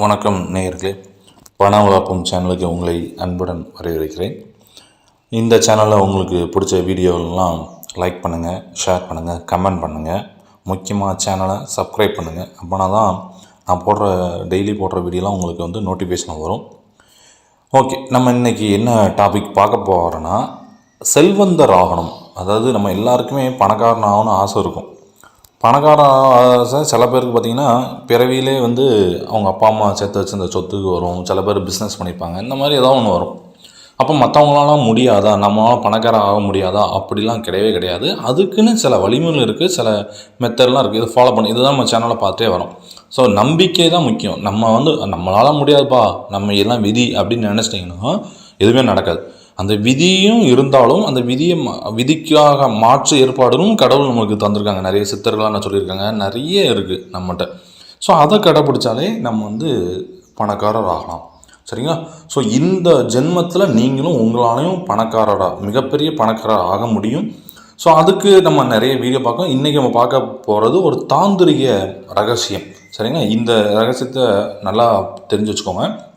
வணக்கம் நேயர்களே. பண வளர்ப்பும் சேனலுக்கு உங்களை அன்புடன் வரவேற்கிறேன். இந்த சேனலில் உங்களுக்கு பிடிச்ச வீடியோலாம் லைக் பண்ணுங்கள் ஷேர் பண்ணுங்கள் கமெண்ட் பண்ணுங்கள் முக்கியமாக சேனலை சப்ஸ்கிரைப் பண்ணுங்கள் அப்போனா தான் நான் போடுற டெய்லி போடுற வீடியோலாம் உங்களுக்கு வந்து நோட்டிஃபிகேஷன் வரும். ஓகே நம்ம இன்றைக்கி என்ன டாபிக் பார்க்க போகிறோன்னா செல்வந்தர் ஆகணும். அதாவது நம்ம எல்லாருக்குமே பணக்காரன் ஆகணும்னு ஆசை இருக்கும். பணக்கார சில பேருக்கு பார்த்திங்கன்னா பிறவியிலே வந்து அவங்க அப்பா அம்மா சேர்த்து வச்சிருந்த சொத்துக்கு வரும். சில பேர் பிஸ்னஸ் பண்ணிப்பாங்க. இந்த மாதிரி ஏதாவது ஒன்று வரும். அப்போ மற்றவங்களாலாம் முடியாதா? நம்மளால் பணக்கார ஆக முடியாதா? அப்படிலாம் கிடையவே கிடையாது. அதுக்குன்னு சில வழிமுறைகள் இருக்குது சில மெத்தட்லாம் இருக்குது இதை ஃபாலோ பண்ணி. இதுதான் நம்ம சேனலில் பார்த்தே வரோம். ஸோ நம்பிக்கை தான் முக்கியம். நம்ம வந்து நம்மளால் முடியாதுப்பா. நம்ம எல்லாம் விதி அப்படின்னு நினச்சிட்டிங்கன்னா எதுவுமே நடக்காது. அந்த விதியும் இருந்தாலும் அந்த விதியை மா- விதிக்காக மாற்று ஏற்பாடுகளும் கடவுள் நமக்கு தந்திருக்காங்க. நிறைய சித்தர்களாக நான் சொல்லியிருக்காங்க. நிறைய இருக்குது நம்மகிட்ட. ஸோ அதை கடைப்பிடிச்சாலே நம்ம வந்து பணக்காரர் ஆகலாம். சரிங்களா? ஸோ இந்த ஜென்மத்தில் நீங்களும் உங்களாலையும் பணக்காரராக மிகப்பெரிய பணக்காரர் ஆக முடியும். ஸோ அதுக்கு நம்ம நிறைய வீடியோ பார்க்கோம் இன்றைக்கி நம்ம பார்க்க போகிறது ஒரு தாந்திரிக ரகசியம். சரிங்களா? இந்த ரகசியத்தை நல்லா தெரிஞ்சு வச்சுக்கோங்க.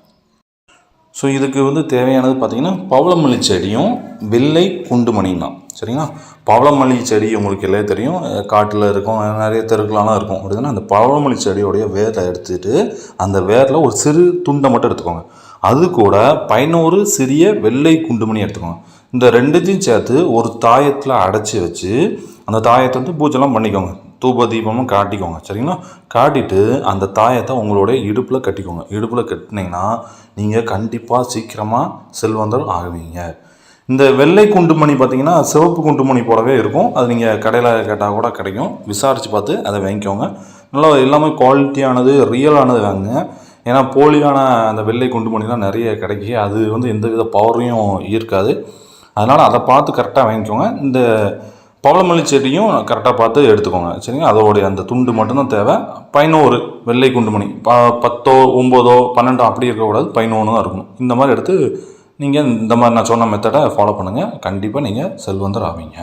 ஸோ இதுக்கு வந்து தேவையானது பார்த்திங்கன்னா பவளமல்லி செடியும் வெள்ளை குண்டுமணியும் தான். சரிங்களா? பவளமல்லி செடி உங்களுக்கு எல்லாம் தெரியும். காட்டில் இருக்கும். நிறைய தெருக்கெலாம் இருக்கும். அப்படின்னா அந்த பவளமல்லி செடியோடைய வேரை எடுத்துகிட்டு அந்த வேரில் ஒரு சிறு துண்டை மட்டும் எடுத்துக்கோங்க. அது கூட பதினோரு சிறிய வெள்ளை குண்டுமணி எடுத்துக்கோங்க. இந்த ரெண்டுத்தையும் சேர்த்து ஒரு தாயத்தில் அடைச்சி வச்சு அந்த தாயத்தை வந்து பூஜைலாம் பண்ணிக்கோங்க. தூப தீபமும் காட்டிக்கோங்க. சரிங்களா? காட்டிட்டு அந்த தாயத்தை உங்களுடைய இடுப்பில் கட்டிக்கோங்க. இடுப்பில் கட்டினீங்கன்னா நீங்கள் கண்டிப்பாக சீக்கிரமாக செல்வந்தர் ஆகுவீங்க. இந்த வெள்ளை குண்டுமணி பார்த்தீங்கன்னா சிவப்பு குண்டுமணி போலவே இருக்கும். அது நீங்கள் கடையில் கேட்டால் கூட கிடைக்கும். விசாரித்து பார்த்து அதை வாங்கிக்கோங்க. நல்லா எல்லாமே குவாலிட்டியானது ரியலானது வாங்குங்க. ஏன்னா போலியான அந்த வெள்ளை குண்டுமணிலாம் நிறைய கிடைக்கி அது வந்து எந்த வித பவரையும் ஈர்க்காது. அதனால் அதை பார்த்து கரெக்டாக வாங்கிக்கோங்க. இந்த பவளமல்லி செடியும் கரெக்டாக பார்த்து எடுத்துக்கோங்க. சரிங்களா? அதோடைய அந்த துண்டு மட்டும்தான் தேவை. பதினோரு வெள்ளை குண்டுமணி. ப பத்தோ ஒம்போதோ பன்னெண்டோ அப்படி இருக்கக்கூடாது. பதினொன்று தான் இருக்கணும். இந்த மாதிரி எடுத்து நீங்கள் இந்த மாதிரி நான் சொன்ன மெத்தடை ஃபாலோ பண்ணுங்கள் கண்டிப்பாக நீங்கள் செல்வந்தர் ஆவீங்க.